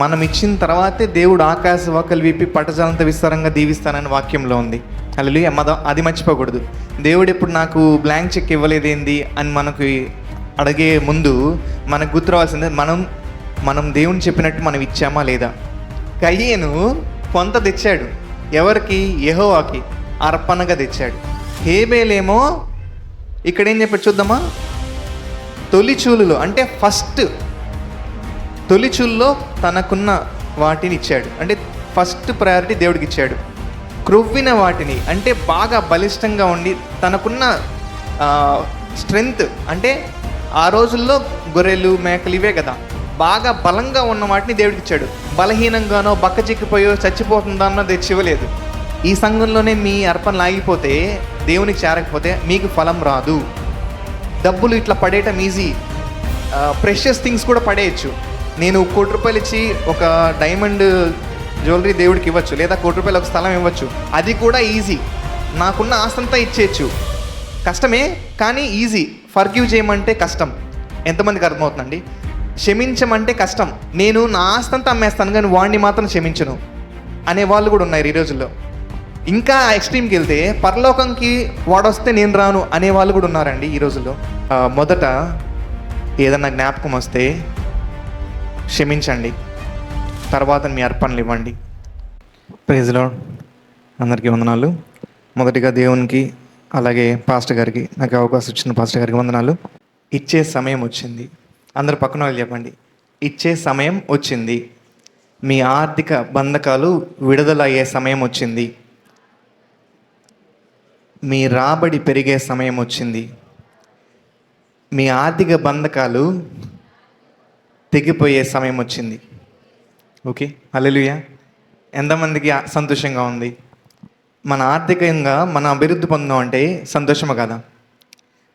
మనం ఇచ్చిన తర్వాతే దేవుడు ఆకాశ వాకలు విప్పి పట్టజాలంత విస్తారంగా దీవిస్తానని వాక్యంలో ఉంది. అల్లు మద అది మర్చిపోకూడదు. దేవుడు ఇప్పుడు నాకు బ్లాంక్ చెక్ ఇవ్వలేదేంది అని మనకు అడిగే ముందు మనకు గుర్తురావాల్సిందే మనం మనం దేవుని చెప్పినట్టు మనం ఇచ్చామా లేదా? కయ్యను కొంత తెచ్చాడు. ఎవరికి? యెహోవాకి అర్పణగా తెచ్చాడు. హేబేలేమో ఇక్కడ ఏం చెప్పాడు చూద్దామా? తొలిచూలులో అంటే ఫస్ట్ తొలిచుల్లో తనకున్న వాటిని ఇచ్చాడు. అంటే ఫస్ట్ ప్రయారిటీ దేవుడికి ఇచ్చాడు క్రొవ్విన వాటిని అంటే బాగా బలిష్టంగా ఉండి తనకున్న స్ట్రెంగ్త్ అంటే ఆ రోజుల్లో గొర్రెలు మేకలు ఇవే కదా. బాగా బలంగా ఉన్న వాటిని దేవుడికి ఇచ్చాడు బలహీనంగానో బక్క చిక్కిపోయో చచ్చిపోతుందన్నో తెచ్చివ్వలేదు. ఈ సంఘంలోనే మీ అర్పణలు ఆగిపోతే దేవునికి చేరకపోతే మీకు ఫలం రాదు. డబ్బులు ఇట్లా పడేయటం ఈజీ ప్రెషియస్ థింగ్స్ కూడా పడేయచ్చు. నేను కోటి రూపాయలు ఇచ్చి ఒక డైమండ్ జ్యువెలరీ దేవుడికి ఇవ్వచ్చు లేదా కోటి రూపాయలు ఒక స్థలం ఇవ్వచ్చు. అది కూడా ఈజీ నాకున్న ఆస్తంతా ఇచ్చేయచ్చు. కష్టమే కానీ ఈజీ ఫర్గివ్ చేయమంటే కష్టం. ఎంతమందికి అర్థమవుతుందండి? క్షమించమంటే కష్టం. నేను నా ఆస్తంతా అమ్మేస్తాను కానీ వాడిని మాత్రం క్షమించను అనే వాళ్ళు కూడా ఉన్నారు ఈ రోజుల్లో. ఇంకా ఎక్స్ట్రీమ్కి వెళ్తే పరలోకంకి వాడొస్తే నేను రాను అనే వాళ్ళు కూడా ఉన్నారండి ఈ రోజుల్లో. మొదట ఏదన్నా జ్ఞాపకం వస్తే క్షమించండి. తర్వాత మీ అర్పణలు ఇవ్వండి ప్రైజ్లో అందరికీ వందనాలు. మొదటిగా దేవునికి అలాగే పాస్టర్ గారికి నాకు అవకాశం ఇచ్చిన పాస్టర్ గారికి వందనాలు. ఇచ్చే సమయం వచ్చింది. అందరు పక్కన వాళ్ళు చెప్పండి. ఇచ్చే సమయం వచ్చింది. మీ ఆర్థిక బంధకాలు విడుదల అయ్యే సమయం వచ్చింది. మీ రాబడి పెరిగే సమయం వచ్చింది. మీ ఆర్థిక బంధకాలు తెగిపోయే సమయం వచ్చింది. ఓకే అల్లెలుయ ఎంతమందికి సంతోషంగా ఉంది? మన ఆర్థికంగా మన అభివృద్ధి పొందాం అంటే సంతోషమా కదా?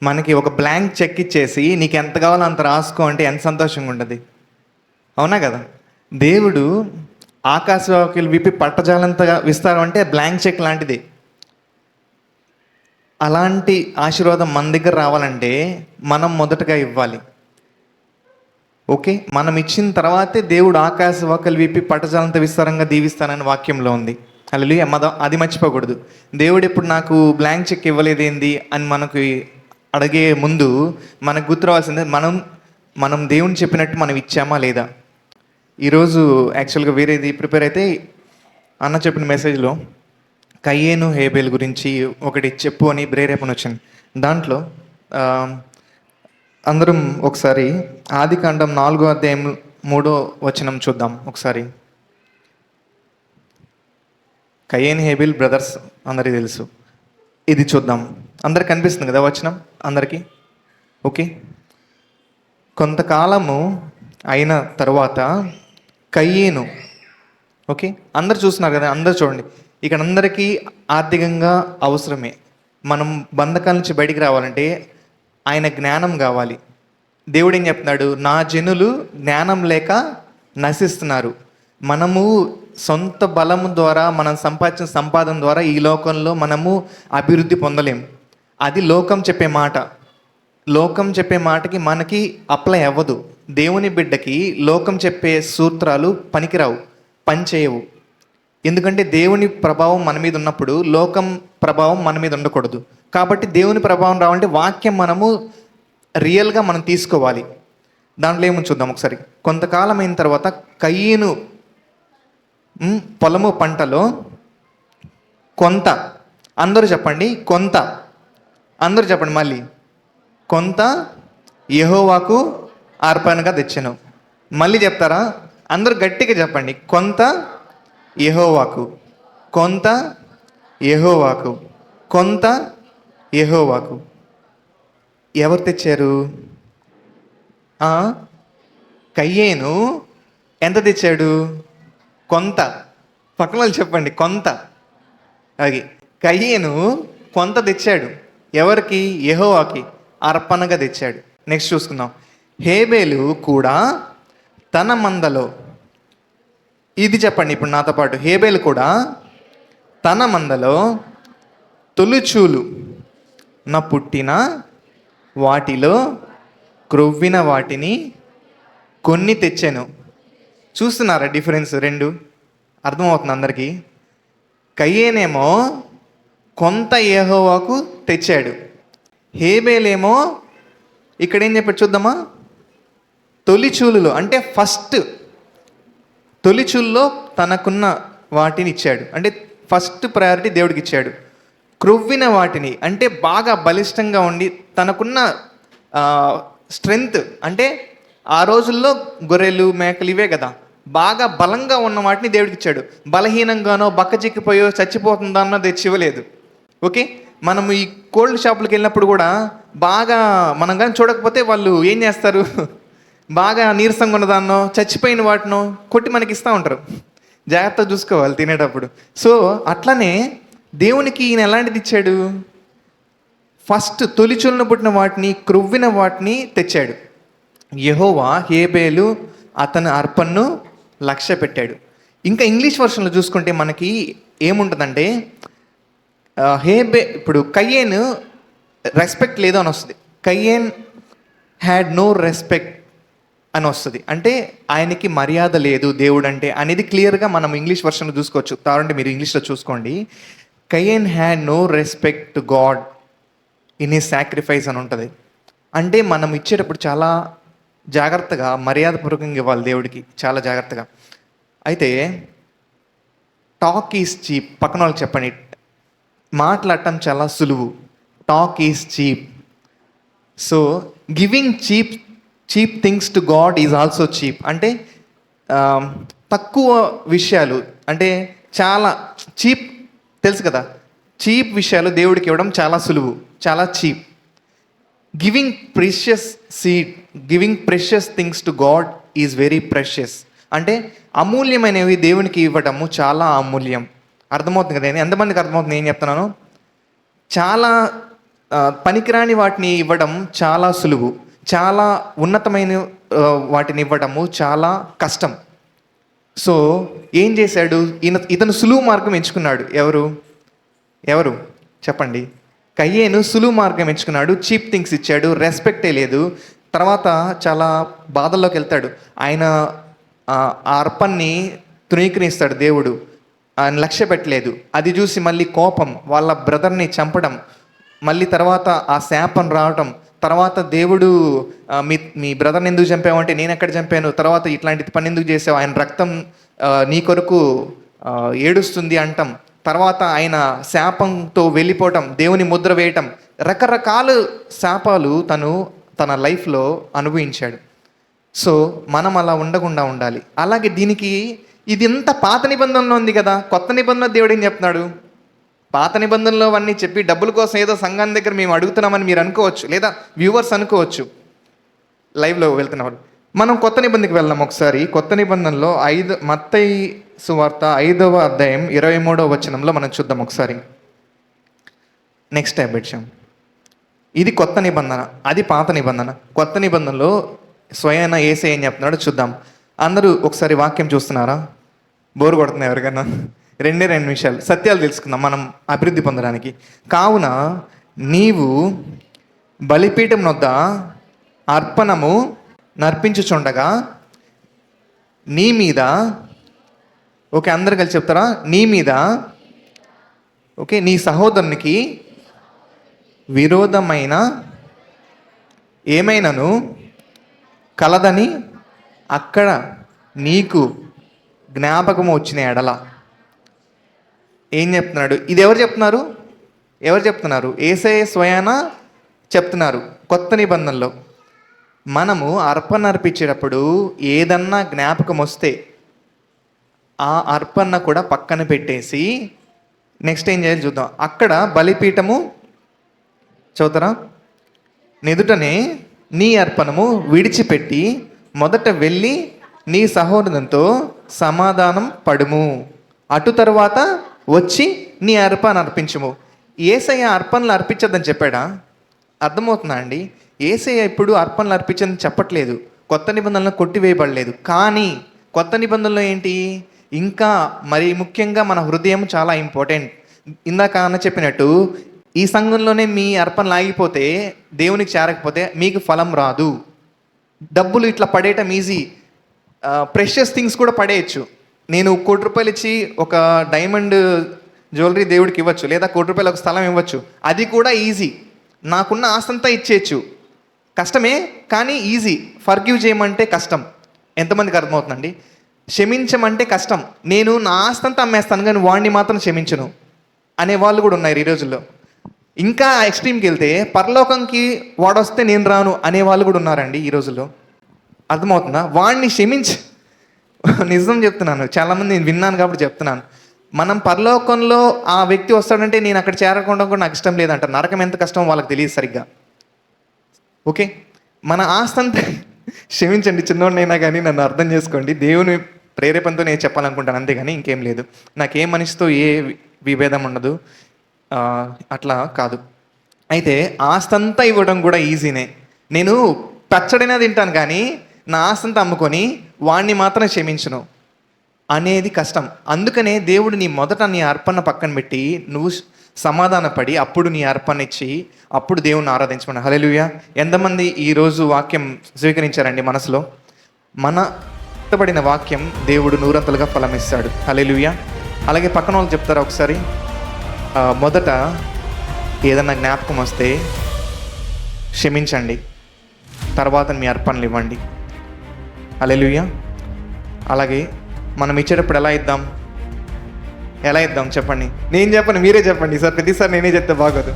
మనకి ఒక బ్లాంక్ చెక్ ఇచ్చేసి నీకు ఎంత కావాలో అంత రాసుకో అంటే ఎంత సంతోషంగా ఉంటుంది? అవునా కదా? దేవుడు ఆకాశవాకులు విప్పి పట్టజాలంతగా విస్తారం అంటే బ్లాంక్ చెక్ లాంటిది. అలాంటి ఆశీర్వాదం మన దగ్గర రావాలంటే మనం మొదటగా ఇవ్వాలి. ఓకే మనం ఇచ్చిన తర్వాతే దేవుడు ఆకాశ వాకలు విప్పి పటజాలంత విస్తారంగా దీవిస్తానని వాక్యంలో ఉంది. అల్లు మద అది మర్చిపోకూడదు. దేవుడు ఇప్పుడు నాకు బ్లాంక్ చెక్ ఇవ్వలేదేంది అని మనకు అడిగే ముందు మనకు గుర్తురావాల్సిందే మనం మనం దేవుని చెప్పినట్టు మనం ఇచ్చామా లేదా? ఈరోజు యాక్చువల్గా వేరేది ప్రిపేర్ అయితే అన్న చెప్పిన మెసేజ్లో కయ్యేను హేబేల్ గురించి ఒకటి చెప్పు అని ప్రేరేపణ వచ్చింది. దాంట్లో అందరం ఒకసారి ఆది కాండం నాలుగో అధ్యాయం మూడో వచనం చూద్దాం ఒకసారి. కయ్యేన్ హేబిల్ బ్రదర్స్ అందరికీ తెలుసు. ఇది చూద్దాం. అందరికి కనిపిస్తుంది కదా వచనం? అందరికీ? ఓకే. కొంతకాలము అయిన తర్వాత కయ్యేను ఓకే. అందరు చూస్తున్నారు కదా అందరు చూడండి. ఇక్కడ అందరికీ ఆర్థికంగా అవసరమే. మనం బంధకాల నుంచి బయటికి రావాలంటే ఆయన జ్ఞానం కావాలి. దేవుడు ఏం చెప్తున్నాడు? నా జనులు జ్ఞానం లేక నశిస్తున్నారు. మనము సొంత బలము ద్వారా మనం సంపాదించిన సంపాదన ద్వారా ఈ లోకంలో మనము అభివృద్ధి పొందలేం. అది లోకం చెప్పే మాట. లోకం చెప్పే మాటకి మనకి అప్లై అవ్వదు. దేవుని బిడ్డకి లోకం చెప్పే సూత్రాలు పనికిరావు పనిచేయవు ఎందుకంటే దేవుని ప్రభావం మన మీద ఉన్నప్పుడు లోకం ప్రభావం మన మీద ఉండకూడదు. కాబట్టి దేవుని ప్రభావం రావాలంటే వాక్యం మనము రియల్గా మనం తీసుకోవాలి. దాంట్లో ఏమో చూద్దాం ఒకసారి. కొంతకాలం అయిన తర్వాత కయ్యను పొలము పంటలో కొంత. అందరూ చెప్పండి కొంత. అందరూ చెప్పండి మళ్ళీ. కొంత యహోవాకు అర్పణగా తెచ్చాను. మళ్ళీ చెప్తారా? అందరూ గట్టిగా చెప్పండి. కొంత యహోవాకు. కొంత యెహోవాకు. కొంత యహోవాకు. ఎవరు తెచ్చారు? కయ్యేను ఎంత తెచ్చాడు? కొంత. పక్కన వాళ్ళు చెప్పండి కొంత. అది కయ్యేను కొంత తెచ్చాడు. ఎవరికి? యహోవాకి. అర్పణగా తెచ్చాడు. నెక్స్ట్ చూసుకుందాం. హేబేలు కూడా తన మందలో ఇది చెప్పండి ఇప్పుడు నాతో పాటు. హేబేలు కూడా తన మందలో తొలుచూలు నా పుట్టిన వాటిలో క్రొవ్విన వాటిని కొన్ని తెచ్చాను. చూస్తున్నారా డిఫరెన్స్ రెండు? అర్థమవుతుంది అందరికీ. కయ్యేనేమో కొంత ఏహోవాకు తెచ్చాడు. హేబేలేమో ఇక్కడ ఏం చెప్పాడు చూద్దామా? తొలిచూలులో అంటే ఫస్ట్ తొలిచూల్లో తనకున్న వాటిని ఇచ్చాడు. అంటే ఫస్ట్ ప్రయారిటీ దేవుడికి ఇచ్చాడు క్రొవ్విన వాటిని అంటే బాగా బలిష్టంగా ఉండి తనకున్న స్ట్రెంగ్త్ అంటే ఆ రోజుల్లో గొర్రెలు మేకలు ఇవే కదా. బాగా బలంగా ఉన్న వాటిని దేవుడికి ఇచ్చాడు బలహీనంగానో బక్కచిక్కిపోయో చచ్చిపోతుందన్నో తెచ్చి ఇవ్వలేదు. ఓకే? మనం ఈ కోల్డ్ షాపులకు వెళ్ళినప్పుడు కూడా బాగా మనం కానీ చూడకపోతే వాళ్ళు ఏం చేస్తారు? బాగా నీరసంగా ఉన్నదాన్నో చచ్చిపోయిన వాటినో కొట్టి మనకి ఇస్తూ ఉంటారు. జాగ్రత్త చూసుకోవాలి తినేటప్పుడు. సో అట్లనే దేవునికి ఈయన ఎలాంటిది ఇచ్చాడు? ఫస్ట్ తొలిచులను పుట్టిన వాటిని క్రొవ్విన వాటిని తెచ్చాడు. యహోవా హేబేలు అతని అర్పణను లక్ష్య పెట్టాడు. ఇంకా ఇంగ్లీష్ వర్షన్లో చూసుకుంటే మనకి ఏముంటుందంటే హేబే ఇప్పుడు కయ్యేన్ రెస్పెక్ట్ లేదు అని వస్తుంది కయ్యేన్ హ్యాడ్ నో రెస్పెక్ట్ అని వస్తుంది. అంటే ఆయనకి మర్యాద లేదు దేవుడు అంటే అనేది క్లియర్గా మనం ఇంగ్లీష్ వర్షన్లో చూసుకోవచ్చు. కావాలంటే మీరు ఇంగ్లీష్లో చూసుకోండి. Cain had no respect to God in ఈ సాక్రిఫైస్ అని ఉంటుంది. అంటే మనం ఇచ్చేటప్పుడు చాలా జాగ్రత్తగా మర్యాదపూర్వకంగా ఇవ్వాలి దేవుడికి. చాలా జాగ్రత్తగా. అయితే టాక్ ఈజ్ చీప్. పక్కన వాళ్ళకి చెప్పండి. మాట్లాడటం చాలా సులువు. Talk is cheap. So giving cheap cheap things to God is also cheap అంటే um, తక్కువ విషయాలు అంటే చాలా చీప్ తెలుసు కదా? చీప్ విషయాలు దేవుడికి ఇవ్వడం చాలా సులువు చాలా cheap giving precious seed giving precious things to God is very precious అంటే అమూల్యమైనవి దేవునికి ఇవ్వడము చాలా అమూల్యం. అర్థమవుతుంది కదా? ఎంతమందికి అర్థమవుతుంది? ఏం చెప్తున్నాను? చాలా పనికిరాని వాటిని ఇవ్వడం చాలా సులువు. చాలా ఉన్నతమైన వాటిని ఇవ్వడము చాలా కష్టం. సో ఏం చేశాడు? ఈయన ఇతను సులువు మార్గం ఎంచుకున్నాడు. ఎవరు? ఎవరు? చెప్పండి. కయ్యేను సులువు మార్గం ఎంచుకున్నాడు. చీప్ థింగ్స్ ఇచ్చాడు. రెస్పెక్టే లేదు. తర్వాత చాలా బాధల్లోకి వెళ్తాడు. ఆయన ఆ ఆ అర్పణని తృణీకరిస్తాడు దేవుడు. ఆయన లక్ష్య పెట్టలేదు. అది చూసి మళ్ళీ కోపం వాళ్ళ బ్రదర్ని చంపడం మళ్ళీ తర్వాత ఆ శాపం రావటం తర్వాత దేవుడు మీ మీ బ్రదర్ని ఎందుకు చంపావంటే నేను ఎక్కడ చంపాను? తర్వాత ఇట్లాంటి పని ఎందుకు చేసావు? ఆయన రక్తం నీ కొరకు ఏడుస్తుంది అంటాం. తర్వాత ఆయన శాపంతో వెళ్ళిపోవటం దేవుని ముద్ర వేయటం. రకరకాల శాపాలు తను తన లైఫ్లో అనుభవించాడు. సో మనం అలా ఉండకుండా ఉండాలి. అలాగే దీనికి ఇది ఇంత పాత నిబంధనలో ఉంది కదా? కొత్త నిబంధన దేవుడు ఏం చెప్తున్నాడు? పాత నిబంధనలో అవన్నీ చెప్పి డబ్బుల కోసం ఏదో సంఘాన్ని దగ్గర మేము అడుగుతున్నామని మీరు అనుకోవచ్చు లేదా వ్యూవర్స్ అనుకోవచ్చు. లైవ్లో వెళ్తున్న వాళ్ళు మనం కొత్త నిబంధనకి వెళ్దాం ఒకసారి. కొత్త నిబంధనలో ఐదు మత్తయి సువార్త ఐదవ అధ్యాయం ఇరవై మూడవ వచనంలో మనం చూద్దాం ఒకసారి. నెక్స్ట్ టైం పెట్టాం ఇది కొత్త నిబంధన అది పాత నిబంధన. కొత్త నిబంధనలో స్వయాన ఏసే ఏం చెప్తున్నాడో చూద్దాం. అందరూ ఒకసారి వాక్యం చూస్తున్నారా? బోరు కొడుతున్నాయి ఎవరికైనా. రెండే రెండు నిమిషాలు సత్యాలు తెలుసుకుందాం మనం అభివృద్ధి పొందడానికి. కావున నీవు బలిపీఠం నొద్ద అర్పణము నర్పించుచుండగా నీ మీద ఓకే అందరు కలిసి చెప్తారా? నీ మీద ఓకే నీ సహోదరునికి విరోధమైన ఏమైనాను కలదని అక్కడ నీకు జ్ఞాపకం వచ్చిన ఎడల. ఏం చెప్తున్నాడు? ఇది ఎవరు చెప్తున్నారు? ఎవరు చెప్తున్నారు? ఏసే స్వయాన చెప్తున్నారు కొత్త నిబంధనలో. మనము అర్పణ అర్పించేటప్పుడు ఏదన్నా జ్ఞాపకం వస్తే ఆ అర్పణ కూడా పక్కన పెట్టేసి నెక్స్ట్ ఏం చేయాలి చూద్దాం. అక్కడ బలిపీఠము చదువుతారా? నెదుటనే నీ అర్పణము విడిచిపెట్టి మొదట వెళ్ళి నీ సహోదరునితో సమాధానం పడుము. అటు తర్వాత వచ్చి నీ అర్పణ అర్పించము. ఏసయ్య అర్పణలు అర్పించద్దని చెప్పాడా? అర్థమవుతుందా అండి? ఏసయ్య ఇప్పుడు అర్పణలు అర్పించదని చెప్పట్లేదు. కొత్త నిబంధనలు కొట్టివేయబడలేదు. కానీ కొత్త నిబంధనలో ఏంటి? ఇంకా మరి ముఖ్యంగా మన హృదయం చాలా ఇంపార్టెంట్. ఇందాక అన్న చెప్పినట్టు ఈ సంఘంలోనే మీ అర్పణలు ఆగిపోతే దేవునికి చేరకపోతే మీకు ఫలం రాదు. డబ్బులు ఇట్లా పడేయటం ఈజీ ప్రెషియస్ థింగ్స్ కూడా పడేయచ్చు. నేను కోటి రూపాయలు ఇచ్చి ఒక డైమండ్ జ్యువెలరీ దేవుడికి ఇవ్వచ్చు లేదా కోటి రూపాయలు ఒక స్థలం ఇవ్వచ్చు అది కూడా ఈజీ. నాకున్న ఆస్తంతా ఇచ్చేయచ్చు. కష్టమే కానీ ఈజీ. ఫర్గ్యూ చేయమంటే కష్టం. ఎంతమందికి అర్థమవుతుందండి? క్షమించమంటే కష్టం. నేను నా ఆస్తంతా అమ్మేస్తాను కానీ వాడిని మాత్రం క్షమించను అనే వాళ్ళు కూడా ఉన్నారు ఈ రోజుల్లో. ఇంకా ఎక్స్ట్రీమ్కి వెళ్తే పరలోకంకి వాడొస్తే నేను రాను అనే వాళ్ళు కూడా ఉన్నారండి ఈ రోజుల్లో. అర్థమవుతుందా? వాడిని క్షమించి నిజం చెప్తున్నాను. చాలామంది నేను విన్నాను కాబట్టి చెప్తున్నాను. మనం పరలోకంలో ఆ వ్యక్తి వస్తాడంటే నేను అక్కడ చేరకుండా కూడా నాకు ఇష్టం లేదంట. నరకం ఎంత కష్టం వాళ్ళకి తెలియదు సరిగ్గా. ఓకే? మన ఆస్తంతా. క్షమించండి చిన్నోడినైనా కానీ నన్ను అర్థం చేసుకోండి. దేవుని ప్రేరేపణతో నేను చెప్పాలనుకుంటాను. అంతేగాని ఇంకేం లేదు. నాకేం మనిషితో ఏ విభేదం ఉండదు. అట్లా కాదు. అయితే ఆస్తంతా ఇవ్వడం కూడా ఈజీనే. నేను పచ్చడైనా తింటాను కానీ నా ఆస్తంతా అమ్ముకొని వాణ్ణి మాత్రం క్షమించను. అనేది కష్టం. అందుకనే దేవుడు నీ మొదట నీ అర్పణ పక్కన పెట్టి నువ్వు సమాధానపడి అప్పుడు నీ అర్పణ ఇచ్చి అప్పుడు దేవుణ్ణి ఆరాధించమని. హలెలుయ ఎంతమంది ఈరోజు వాక్యం స్వీకరించారండి మనసులో? మన ఇష్టపడిన వాక్యం దేవుడు నూరంతలుగా ఫలమిస్తాడు. హలెలుయ అలాగే పక్కన వాళ్ళు చెప్తారా ఒకసారి? మొదట ఏదన్నా జ్ఞాపకం వస్తే క్షమించండి. తర్వాత మీ అర్పణలు ఇవ్వండి. అలెలుయ్య అలాగే మనం ఇచ్చేటప్పుడు ఎలా ఇద్దాం? ఎలా ఇద్దాం చెప్పండి. నేను చెప్పను మీరే చెప్పండి. సార్ ప్రతిసారి నేనే చెప్తే బాగోదు.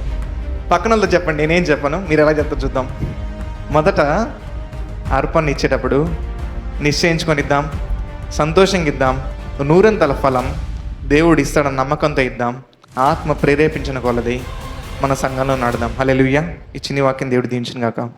పక్కన వాళ్ళతో చెప్పండి నేనేం చెప్పను మీరు ఎలా చెప్తా చూద్దాం. మొదట అర్పణ ఇచ్చేటప్పుడు నిశ్చయించుకొని ఇద్దాం సంతోషంగా ఇద్దాం నూరంతల ఫలం దేవుడు ఇస్తాడన్న నమ్మకంతో ఇద్దాం ఆత్మ ప్రేరేపించిన కొలది మన సంఘంలో నడదాం హల్లెలూయా. ఇచ్చిన వాక్యం దేవుడు దించిన కాక